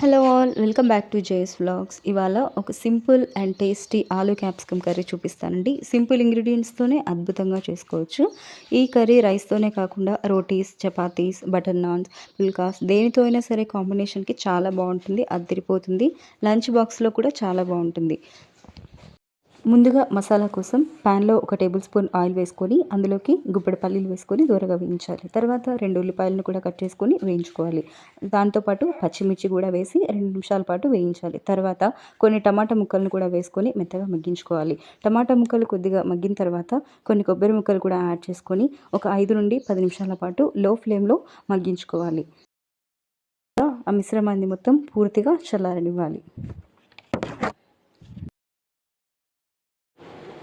Hello all welcome back to JS vlogs. ఇవాళ ఒక simple and tasty aloo capsicum curry చూపిస్తానండి. Simple ఇంగ్రీడియంట్స్తోనే అద్భుతంగా చేసుకోవచ్చు. ఈ కర్రీ రైస్తోనే కాకుండా రోటీస్ చపాతీస్ బటర్ నాన్స్ పుల్కాస్ దేనితో అయినా సరే కాంబినేషన్కి చాలా బాగుంటుంది అద్దరిపోతుంది. లంచ్ బాక్స్లో కూడా చాలా బాగుంటుంది. ముందుగా మసాలా కోసం ప్యాన్లో ఒక టేబుల్ స్పూన్ ఆయిల్ వేసుకొని అందులోకి గుప్పెడు పల్లీలు వేసుకొని దూరగా వేయించాలి. తర్వాత రెండు ఉల్లిపాయలను కూడా కట్ చేసుకొని వేయించుకోవాలి. దాంతోపాటు పచ్చిమిర్చి కూడా వేసి రెండు నిమిషాల పాటు వేయించాలి. తర్వాత కొన్ని టమాటా ముక్కలను కూడా వేసుకొని మెత్తగా మగ్గించుకోవాలి. టమాటా ముక్కలు కొద్దిగా మగ్గిన తర్వాత కొన్ని కొబ్బరి ముక్కలు కూడా యాడ్ చేసుకొని ఒక ఐదు నుండి పది నిమిషాల పాటు లో ఫ్లేమ్లో మగ్గించుకోవాలి. ఆ మిశ్రమాన్ని మొత్తం పూర్తిగా చల్లారనివ్వాలి.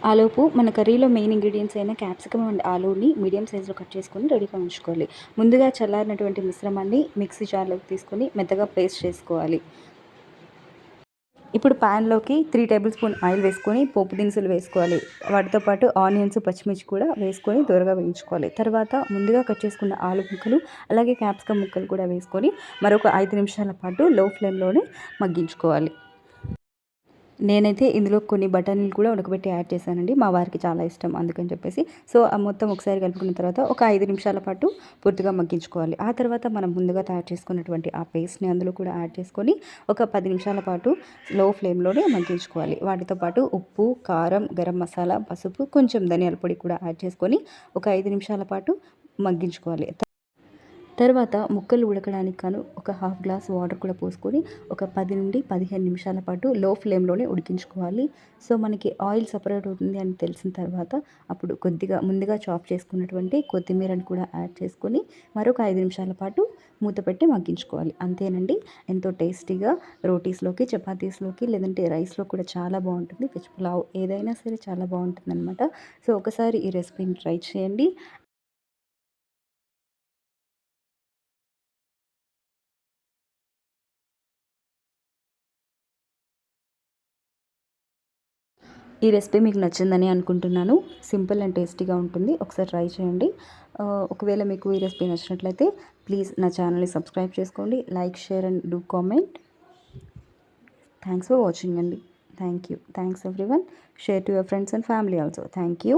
ఆలోపు మన కర్రీలో మెయిన్ ఇంగ్రీడియంట్స్ అయిన క్యాప్సికమ్ అండ్ ఆలూని మీడియం సైజులో కట్ చేసుకొని రెడీగా ఉంచుకోవాలి. ముందుగా చల్లారినటువంటి మిశ్రమాన్ని మిక్సీ జార్లోకి తీసుకొని మెత్తగా పేస్ట్ చేసుకోవాలి. ఇప్పుడు ప్యాన్లోకి త్రీ టేబుల్ స్పూన్ ఆయిల్ వేసుకొని పోపు దినుసులు వేసుకోవాలి. వాటితో పాటు ఆనియన్స్ పచ్చిమిర్చి కూడా వేసుకొని దూరగా వేయించుకోవాలి. తర్వాత ముందుగా కట్ చేసుకున్న ఆలు ముక్కలు అలాగే క్యాప్సికమ్ ముక్కలు కూడా వేసుకొని మరొక ఐదు నిమిషాల పాటు లో ఫ్లేమ్లోనే మగ్గించుకోవాలి. నేనైతే ఇందులో కొన్ని బఠానీలు కూడా ఉడకబెట్టి యాడ్ చేశానండి. మా వారికి చాలా ఇష్టం అందుకని చెప్పేసి. సో ఆ మొత్తం ఒకసారి కలుపుకున్న తర్వాత ఒక ఐదు నిమిషాల పాటు పూర్తిగా మగ్గించుకోవాలి. ఆ తర్వాత మనం ముందుగా తయారు చేసుకున్నటువంటి ఆ పేస్ట్ని అందులో కూడా యాడ్ చేసుకొని ఒక పది నిమిషాల పాటు లో ఫ్లేమ్లోనే మగ్గించుకోవాలి. వాటితో పాటు ఉప్పు కారం గరం మసాలా పసుపు కొంచెం ధనియాల పొడి కూడా యాడ్ చేసుకొని ఒక ఐదు నిమిషాల పాటు మగ్గించుకోవాలి. తర్వాత ముక్కలు ఉడకడానికి కాను ఒక హాఫ్ గ్లాస్ వాటర్ కూడా పోసుకొని ఒక పది నుండి పదిహేను నిమిషాల పాటు లో ఫ్లేమ్లోనే ఉడికించుకోవాలి. సో మనకి ఆయిల్ సపరేట్ అవుతుంది అని తెలిసిన తర్వాత అప్పుడు కొద్దిగా ముందుగా చాప్ చేసుకున్నటువంటి కొత్తిమీరని కూడా యాడ్ చేసుకొని మరొక ఐదు నిమిషాల పాటు మూత పెట్టి మగ్గించుకోవాలి. అంతేనండి. ఎంతో టేస్టీగా రోటీస్లోకి చపాతీస్లోకి లేదంటే రైస్లో కూడా చాలా బాగుంటుంది. వెజ్ పులావ్ ఏదైనా సరే చాలా బాగుంటుంది అనమాట సో ఒకసారి ఈ రెసిపీని ట్రై చేయండి. ఈ రెసిపీ మీకు నచ్చిందని అనుకుంటున్నాను. సింపుల్ అండ్ టేస్టీగా ఉంటుంది. ఒకసారి ట్రై చేయండి. ఒకవేళ మీకు ఈ రెసిపీ నచ్చినట్లయితే ప్లీజ్ నా ఛానల్ని సబ్స్క్రైబ్ చేసుకోండి. Like share and do comment. Thanks for watching అండి. Thank you thanks everyone share to your friends and family also thank you